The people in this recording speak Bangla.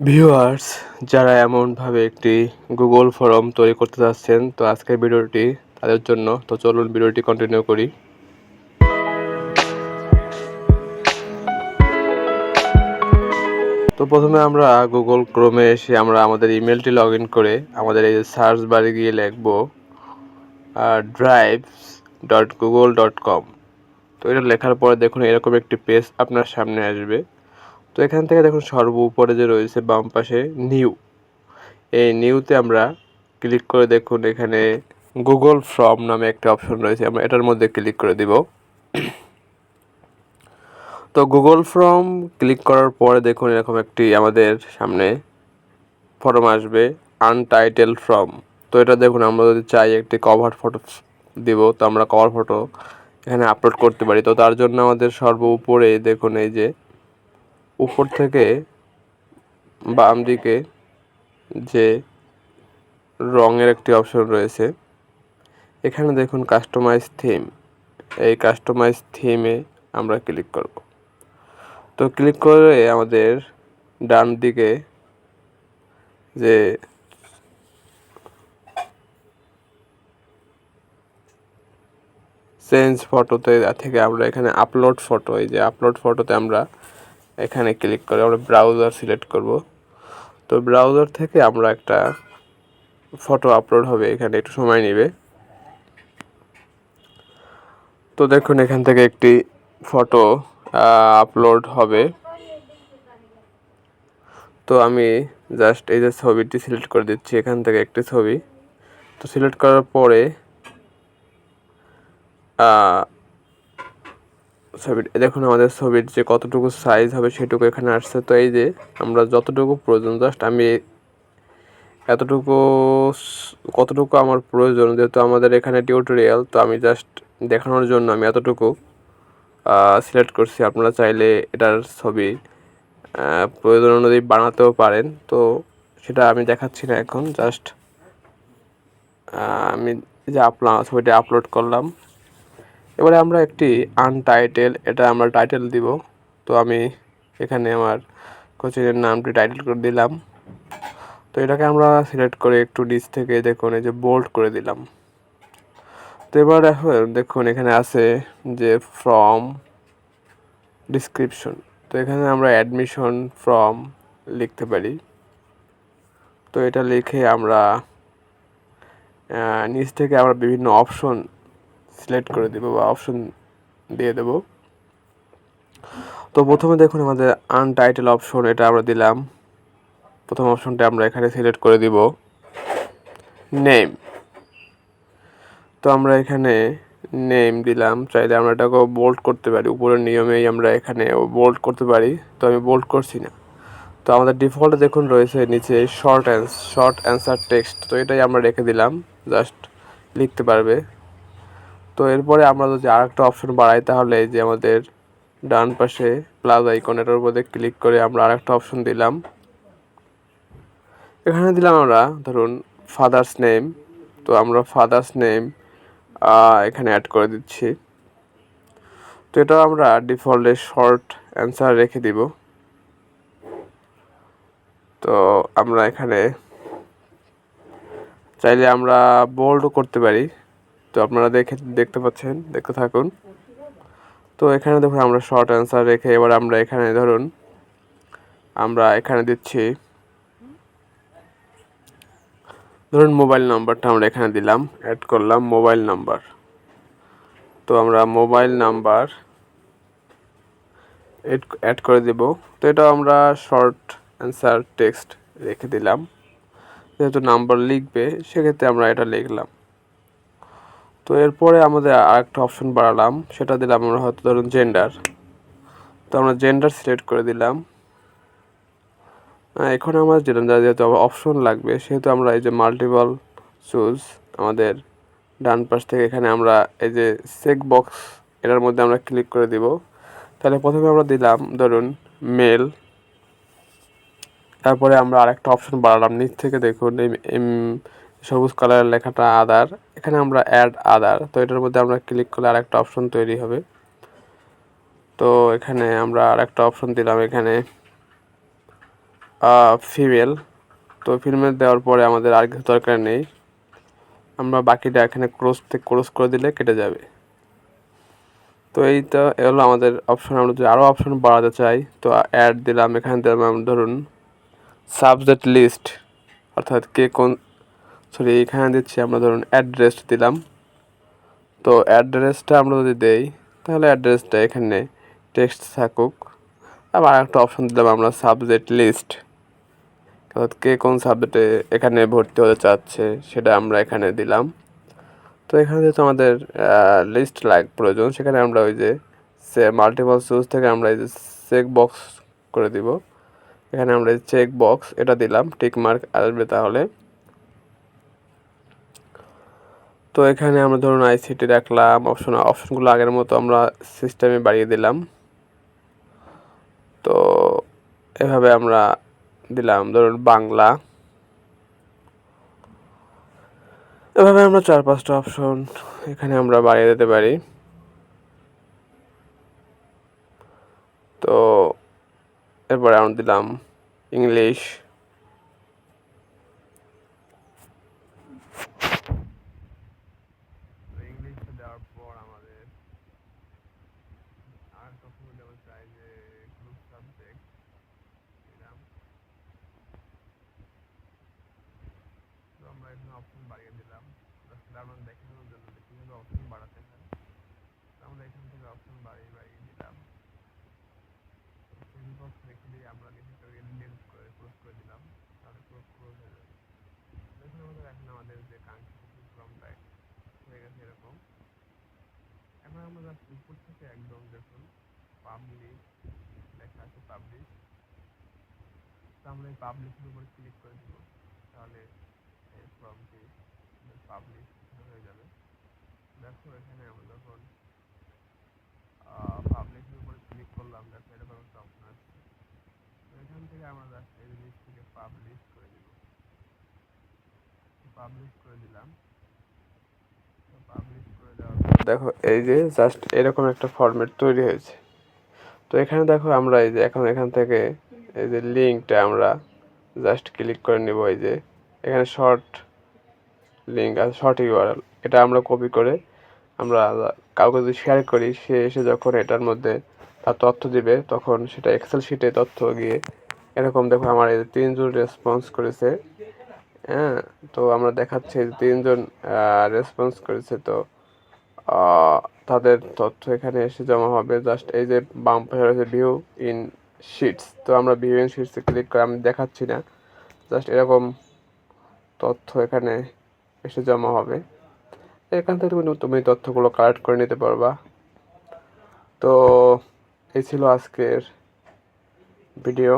ভিউয়ার্স যারা এমনভাবে একটি গুগল ফর্ম তৈরি করতে চাচ্ছেন তো আজকের ভিডিওটি তাদের জন্য। তো চলুন ভিডিওটি কন্টিনিউ করি। তো প্রথমে আমরা গুগল ক্রোমে এসে আমরা আমাদের ইমেলটি লগ ইন করে আমাদের এই সার্চ বারে গিয়ে লিখব drives dot Google dot com তো এটা লেখার পরে দেখুন এরকম একটি পেজ আপনার সামনে আসবে। তো এখান থেকে দেখুন সর্ব উপরে যে রয়েছে বাম পাশে নিউ। এই নিউতে আমরা ক্লিক করে দেখুন এখানে গুগল ফর্ম নামে একটা অপশন রয়েছে, আমরা এটার মধ্যে ক্লিক করে দিব। তো গুগল ফর্ম ক্লিক করার পরে দেখুন এরকম একটি আমাদের সামনে ফর্ম আসবে, আনটাইটেল ফর্ম। তো এটা দেখুন, আমরা যদি চাই একটি কভার ফটো দিব, তো আমরা কভার ফটো এখানে আপলোড করতে পারি। তো তার জন্য আমাদের সর্ব উপরে দেখুন এই যে উপর থেকে বাম দিকে যে রঙের একটি অপশন রয়েছে, এখানে দেখুন কাস্টমাইজ থিম এই কাস্টমাইজ থিমে আমরা ক্লিক করব। তো ক্লিক করে আমাদের ডান দিকে যে চেঞ্জ ফটোতে থেকে আমরা এখানে আপলোড ফটো এই যে আপলোড ফটোতে আমরা এখানে ক্লিক করে আমরা ব্রাউজার সিলেক্ট করব। তো ব্রাউজার থেকে আমরা একটা ফটো আপলোড হবে, এখানে একটু সময় নেবে। তো দেখুন, এখান থেকে একটি ফটো আপলোড হবে। তো আমি জাস্ট এই যে ছবিটি সিলেক্ট করে দিচ্ছি, এখান থেকে একটি ছবি। তো সিলেক্ট করার পরে ছবির দেখুন আমাদের ছবির যে কতটুকু সাইজ হবে সেটুকু এখানে আসছে। তো এই যে আমরা যতটুকু প্রয়োজন জাস্ট আমি এতটুকু কতটুকু আমার প্রয়োজন, যেহেতু আমাদের এখানে টিউটোরিয়াল তো আমি জাস্ট দেখানোর জন্য আমি এতটুকু সিলেক্ট করছি। আপনারা চাইলে এটার ছবি প্রয়োজন অনুযায়ী বানাতেও পারেন। তো সেটা আমি দেখাচ্ছি না এখন জাস্ট আমি যে আপলা ছবিটা আপলোড করলাম। এবারে আমরা একটি আনটাইটেল এটা আমরা টাইটেল দিব। তো আমি এখানে আমার কোচিংয়ের নামটি টাইটেল করে দিলাম। তো এটাকে আমরা সিলেক্ট করে একটু নিচ থেকে দেখুন, এই যে বোল্ড করে দিলাম। তো এবার দেখুন, এখানে আছে যে ফ্রম ডিসক্রিপশন তো এখানে আমরা অ্যাডমিশন ফ্রম লিখতে পারি। তো এটা লিখে আমরা নিচ থেকে আমরা বিভিন্ন অপশন সিলেক্ট করে দেবো বা অপশন দিয়ে দেব। তো প্রথমে দেখুন আমাদের আনটাইটেল অপশন এটা আমরা দিলাম। প্রথম অপশনটা আমরা এখানে সিলেক্ট করে দিব। নেম তো আমরা এখানে নেম দিলাম। চাইলে আমরা এটাকেও বোল্ড করতে পারি। উপরের নিয়মেই আমরা এখানে বোল্ড করতে পারি। তো আমি বোল্ড করছি না। তো আমাদের ডিফল্ট দেখুন রয়েছে নিচে short ans short answer text তো এটাই আমরা রেখে দিলাম। জাস্ট লিখতে পারবে। তো এরপরে আমরা যদি আর একটা অপশন বাড়াই, তাহলে এই যে আমাদের ডান পাশে প্লাস আইকন এটার উপরে ক্লিক করে আমরা আর একটা অপশন দিলাম। এখানে দিলাম আমরা, ধরুন ফাদার্স নেম তো আমরা ফাদার্স নেম এখানে অ্যাড করে দিচ্ছি। তো এটা আমরা ডিফল্টে শর্ট অ্যান্সার রেখে দিব। তো আমরা এখানে চাইলে আমরা বোল্ডও করতে পারি। তো আপনারা দেখে, দেখতে পাচ্ছেন, দেখতে থাকুন। তো এখানে দেখুন আমরা শর্ট অ্যান্সার রেখে এবার আমরা এখানে ধরুন, আমরা এখানে দিচ্ছি, ধরুন মোবাইল নাম্বারটা আমরা এখানে দিলাম অ্যাড করলাম মোবাইল নাম্বার তো আমরা মোবাইল নাম্বার অ্যাড করে দেব। তো এটা আমরা শর্ট অ্যান্সার টেক্সট রেখে দিলাম। যেহেতু নাম্বার লিখবে, সেক্ষেত্রে আমরা এটা লিখলাম। তো এরপরে আমাদের আরেকটা অপশন বাড়ালাম, সেটা দিলাম আমরা হয়তো ধরুন জেন্ডার তো আমরা জেন্ডার সিলেক্ট করে দিলাম। এখন আমার যেটা যেহেতু অপশন লাগবে, সেহেতু আমরা এই যে মাল্টিপল চুজ আমাদের ডান পাশ থেকে এখানে আমরা এই যে চেক বক্স এটার মধ্যে আমরা ক্লিক করে দিব। তাহলে প্রথমে আমরা দিলাম ধরুন মেল তারপরে আমরা আরেকটা অপশন বাড়ালাম, নিচ থেকে দেখুন সবুজ কালারের লেখাটা আদার। এখানে আমরা অ্যাড আদার। তো এটার মধ্যে আমরা ক্লিক করলে আরেকটা অপশন তৈরি হবে। তো এখানে আমরা আরেকটা অপশন দিলাম এখানে ফিমেল তো ফিমেল দেওয়ার পরে আমাদের আর কিছু দরকার নেই। আমরা বাকিটা এখানে ক্রস ক্রস করে দিলে কেটে যাবে। তো এইটা এগুলো আমাদের অপশন আমরা যদি আরও অপশন বাড়াতে চাই, তো অ্যাড দিলাম। এখানে দিলাম, ধরুন সাবজেক্ট লিস্ট অর্থাৎ কে কোন সরি এখানে দিচ্ছি আমরা ধরুন অ্যাড্রেস দিলাম। তো অ্যাড্রেসটা আমরা যদি দেই, তাহলে অ্যাড্রেসটা এখানে টেক্সট থাকুক। আবার একটা অপশন দিলাম আমরা সাবজেক্ট লিস্ট অর্থাৎ কে কোন সাবজেক্টে এখানে ভর্তি হতে চাচ্ছে, সেটা আমরা এখানে দিলাম। তো এখানে যেহেতু আমাদের লিস্ট লাগ প্রয়োজন, সেখানে আমরা ওই যে সে মাল্টিপল চুজ থেকে আমরা এই যে চেক বক্স করে দিব। এখানে আমরা চেক বক্স এটা দিলাম টিক মার্ক আসবে তাহলে। তো এখানে আমরা ধরুন আইসিটি রাখলাম অপশন অপশনগুলো আগের মতো আমরা সিস্টেমে বাড়িয়ে দিলাম। তো এভাবে আমরা দিলাম, ধরুন বাংলা। এভাবে আমরা চার পাঁচটা অপশন এখানে আমরা বাড়িয়ে দিতে পারি। তো এরপরে আমরা দিলাম ইংলিশ দেওয়ার পর আমাদের আর তখন দেওয়া চাই যে গ্রুপ সাবজেক্ট দিলাম তো আমরা এখানে অপশন বাড়িয়ে দিলাম। আসলে আমরা দেখানোর জন্য কীভাবে অপশন বাড়াতে হয় আমরা এখান থেকে অপশন বাড়িয়ে বাড়িয়ে দিলাম। বক্স রেখে দিয়ে আমরা লিখে লেন্থ করে ক্লোজ করে দিলাম। তাহলে পুরো ক্লোজ হয়ে যাবে। দেখুন আমাদের এখন আমাদের যে কাঙ্ক্ষিত ফর্মটা হয়ে গেছে এরকম। এখন আমরা জাস্ট উপর থেকে একদম দেখুন পাবলিক লেখা আছে পাবলিশ তো আমরা এই পাবলিশের উপর ক্লিক করে দিব। তাহলে এই ফর্মটি পাবলিশ হয়ে যাবে। দেখো এখানে যখন উপর ক্লিক করলাম, দেখো এরকম একটা অপশন আসছে। এখান থেকে আমরা এই জিনিসটিকে পাবলিশ করে দিব। পাবলিশ করে দিলাম। দেখো, এই যে জাস্ট এরকম একটা ফরম্যাট তৈরি হয়েছে। তো এখানে দেখো আমরা এই যে এখন এখান থেকে এই যে লিঙ্কটা আমরা জাস্ট ক্লিক করে নেব, এই যে এখানে শর্ট লিঙ্ক আছে শর্ট ইউআরএল এটা আমরা কপি করে আমরা কাউকে যদি শেয়ার করি, সে এসে যখন এটার মধ্যে তার তথ্য দিবে, তখন সেটা এক্সেল শিটে তথ্য গিয়ে এরকম দেখো আমার এই তিনজন রেসপন্স করেছে হ্যাঁ? তো আমরা দেখাচ্ছি তিনজন রেসপন্স করেছে। তো তাদের তথ্য এখানে এসে জমা হবে। জাস্ট এই যে বাম পাশে রয়েছে ভিউ ইন শিটস তো আমরা ভিউ ইন শিটসে ক্লিক করে, আমি দেখাচ্ছি না। জাস্ট এরকম তথ্য এখানে এসে জমা হবে। এখান থেকে তুমি তুমি তথ্যগুলো কালেক্ট করে নিতে পারবা। তো এই ছিল আজকের ভিডিও